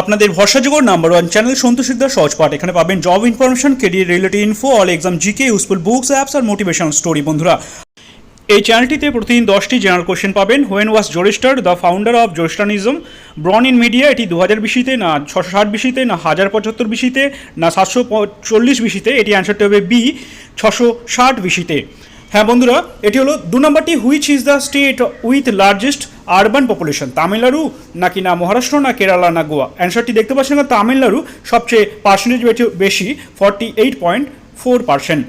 আপনাদের ভরসাযোগ্য number one channel Santosh Sikdar সহজ পাঠ। এখানে পাবেন job information career related info all exam GK useful books apps আর মোটিভেশন স্টোরি বন্ধুরা। এই চ্যানেলটিতে প্রতিদিন দশটি জেনারেল কোশ্চেন পাবেন। When was Zoroaster the founder of Zoroastrianism born in Media এটি দু হাজার বিশিতে, না ছশো ষাট বিশিতে, না হাজার পঁচাত্তর বিশিতে, না সাতশো চল্লিশ বিশিতে, এটি অ্যান্সারটি হবে বি ছশো ষাট বিশিতে। হ্যাঁ বন্ধুরা, এটি হলো দু নম্বরটি which is the state with largest urban population Tamil Nadu নাকি না মহারাষ্ট্র, না কেরালা, না গোয়া? অ্যান্সারটি দেখতে পাচ্ছেন না, তামিলনাড়ু সবচেয়ে পার্সেন্টেজ বেশি forty eight point four percent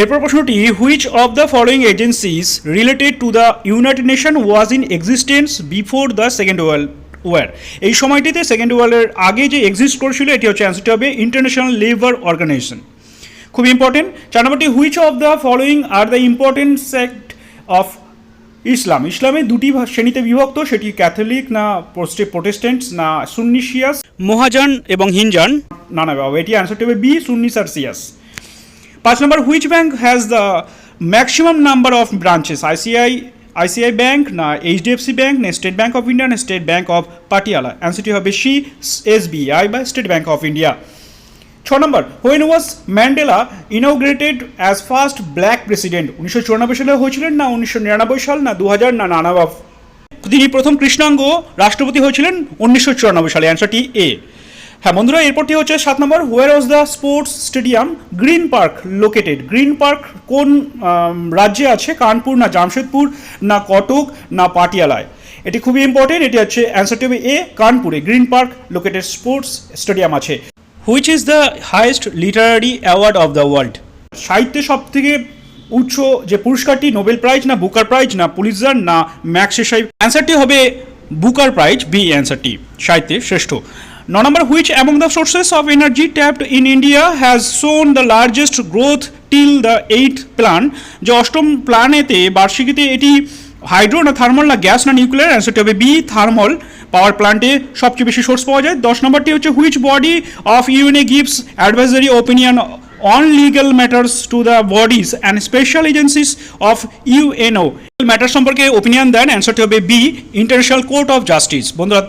এরপর প্রশ্নটি which of the following agencies related to the United Nation was in existence before the Second World War এই সময়টিতে সেকেন্ড ওয়ার্ল্ডের আগে যে এক্সিস্ট করেছিল, এটি হচ্ছে অ্যান্সারটি হবে ইন্টারন্যাশনাল লেবার অর্গানাইজেশন খুব ইম্পর্টেন্ট চার নম্বরটি which of the following are the important sect of Islam? ইসলামে দুটি শ্রেণীতে বিভক্ত সেটি ক্যাথলিক না প্রোটেস্ট্যান্টস না সুন্নিশিয়াস মহাজান এবং হিনজান। না না বাবা এটি অ্যান্সারটি হবে বি সুন্নিস আর সিয়াস পাঁচ নম্বর which bank has the maximum number of branches ICI ICI bank না এইচডিএফসি ব্যাঙ্ক না স্টেট ব্যাংক অফ ইন্ডিয়া না স্টেট ব্যাংক অফ পাটিয়ালা অ্যান্সারটি হবে সি এসবিআই বা স্টেট ব্যাংক অফ ইন্ডিয়া ছ নম্বর when was Mandela inaugurated as first black president উনিশশো চুরানব্বই সালে হয়েছিলেন না উনিশশো নিরানব্বই সাল না দু হাজার না নানাবাব তিনি প্রথম কৃষ্ণাঙ্গ রাষ্ট্রপতি হয়েছিলেন উনিশশো চুরানব্বই সালে। অ্যান্সারটি এ হ্যাঁ বন্ধুরা, এরপরটি হচ্ছে সাত নম্বর where was the sports stadium Green Park located Green Park কোন রাজ্যে আছে? কানপুর না জামশেদপুর না কটক না পাটিয়ালায়? এটি খুবই ইম্পর্টেন্ট এটি হচ্ছে অ্যান্সারটি হবে এ কানপুরে। Green Park located sports stadium আছে। Which is the highest literary award of the world সাহিত্যে সব থেকে উচ্চ যে পুরস্কারটি নোবেল প্রাইজ না বুকার প্রাইজ না পুলিজার না ম্যাক্সেসাই অ্যান্সারটি হবে বুকার প্রাইজ বি অ্যান্সারটি সাহিত্যে শ্রেষ্ঠ। ন নম্বর which among the sources of energy tapped in India has shown the largest growth till the eight plan যে অষ্টম প্ল্যানেতে বার্ষিকীতে এটি হাইড্রো না থার্মাল না গ্যাস না নিউক্লিয়ার অ্যান্সারটি হবে বি, থার্মাল। পাওয়ার প্ল্যান্টে সবচেয়ে বেশি সোর্স পাওয়া যায়। দশ নম্বরটি হচ্ছে which body of UNA gives advisory opinion on legal matters to the bodies and special agencies of UNO matter সম্পর্কে ওপিনিয়ন দেন, অ্যান্সারটি হবে B, international court of justice. বন্ধুরা